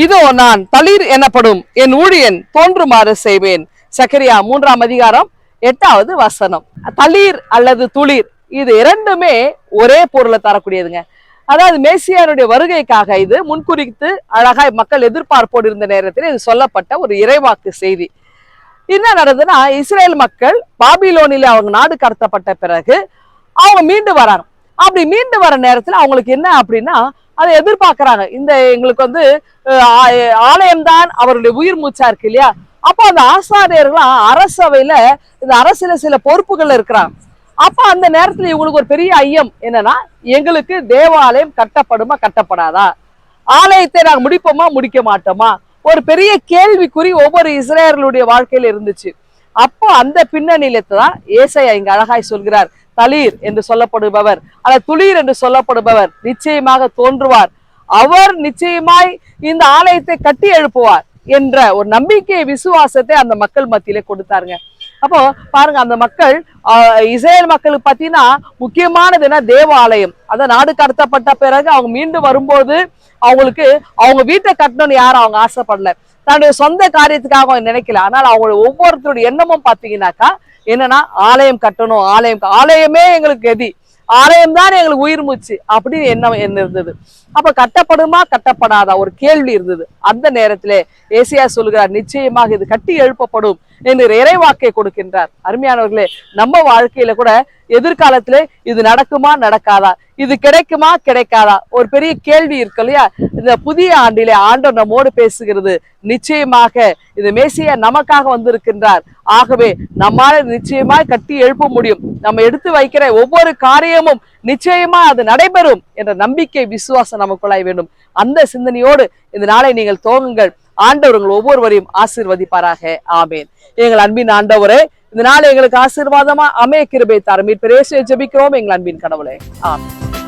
இதோ நான் தளிர் எனப்படும் என் ஊழியன் தோன்றுமாறு செய்வேன். சக்கரியா மூன்றாம் அதிகாரம் எட்டாவது வசனம். தளிர் அல்லது துளிர் இது இரண்டுமே ஒரே பொருளை தரக்கூடியதுங்க. அதாவது மேசியாருடைய வருகைக்காக இது முன்குறித்து அழகாய் மக்கள் எதிர்பார்ப்போடு இருந்த நேரத்தில் இது சொல்லப்பட்ட ஒரு இறைவாக்கு செய்தி. என்ன நடந்ததுன்னா இஸ்ரேல் மக்கள் பாபிலோனில அவங்க நாடு கடத்தப்பட்ட பிறகு அவங்க மீண்டு வராங்க. அப்படி மீண்டு வர நேரத்துல அவங்களுக்கு என்ன அப்படின்னா அதை எதிர்பார்க்கறாங்க. இந்த எங்களுக்கு வந்து ஆலயம் தான் அவருடைய உயிர் மூச்சா இருக்கு இல்லையா? அப்போ அந்த ஆசாரியர்களாம் அரசவையில இந்த அரசுல சில பொறுப்புகள் இருக்கிறாங்க. அப்ப அந்த நேரத்துல இவங்களுக்கு ஒரு பெரிய ஐயம் என்னன்னா எங்களுக்கு தேவாலயம் கட்டப்படுமா கட்டப்படாதா? ஆலயத்தை நாங்க முடிப்போமா முடிக்க மாட்டோமா? ஒரு பெரிய கேள்விக்குறி ஒவ்வொரு இஸ்ரேலருடைய வாழ்க்கையில இருந்துச்சு. அப்போ அந்த பின்னணியில தான் ஏசையா இங்க அழகாய் சொல்கிறார். தளிர் என்று சொல்லப்படுபவர். அல்ல துளிர் என்று சொல்லப்படுபவர். நிச்சயமாக தோன்றுவார். அவர் நிச்சயமாய் இந்த ஆலயத்தை கட்டி எழுப்புவார். என்ற ஒரு நம்பிக்கை விசுவாசத்தை அந்த மக்கள் மத்தியில கொடுத்தாருங்க. அப்போ பாருங்க அந்த மக்கள் இஸ்ரேல் மக்களுக்கு பார்த்தீங்கன்னா முக்கியமானது என்ன? தேவாலயம். அந்த நாடு கடத்தப்பட்ட பிறகு அவங்க மீண்டு வரும்போது அவங்களுக்கு அவங்க வீட்டை கட்டணும்னு யாரும் அவங்க ஆசைப்படல. தன்னுடைய சொந்த காரியத்துக்காக அவங்க நினைக்கல. ஆனால் அவங்களோட ஒவ்வொருத்தருடைய எண்ணமும் பார்த்தீங்கன்னாக்கா என்னன்னா ஆலயம் கட்டணும் ஆலயம் ஆலயமே எங்களுக்கு கதி. ஆலயம் தான் எங்களுக்கு உயிர் மூச்சு அப்படின்னு என்ன என்ன இருந்தது? அப்ப கட்டப்படுமா கட்டப்படாதா? ஒரு கேள்வி இருந்தது. அந்த நேரத்திலே ஏசியா சொல்கிறார் நிச்சயமாக இது கட்டி எழுப்பப்படும். என்று இறைவாக்கை கொடுக்கின்றார். அருமையானவர்களே நம்ம வாழ்க்கையில கூட எதிர்காலத்திலே இது நடக்குமா நடக்காதா? இது கிடைக்குமா கிடைக்காதா? ஒரு பெரிய கேள்வி இருக்கு இல்லையா? இந்த புதிய ஆண்டிலே ஆண்டவர் நம்மோடு பேசுகிறது. நிச்சயமாக இந்த மேசிய நமக்காக வந்திருக்கின்றார். ஆகவே நம்மால நிச்சயமாய் கட்டி எழுப்ப முடியும். நம்ம எடுத்து வைக்கிற ஒவ்வொரு காரியமும் நிச்சயமா அது நடைபெறும் என்ற நம்பிக்கை விசுவாசம் நமக்குள்ளாய் வேண்டும். அந்த சிந்தனையோடு இந்த நாளை நீங்கள் துவங்குங்கள். ஆண்டவர் உங்கள் ஒவ்வொருவரையும் ஆசீர்வதிப்பாராக. ஆமேன். எங்கள் அன்பின் ஆண்டவரே இந்த நாள் எங்களுக்கு ஆசீர்வாதமா அமைய கிருபை தர பிரேசிய ஜபிக்கிறோம் எங்கள் அன்பின் கடவுளே. ஆமென்.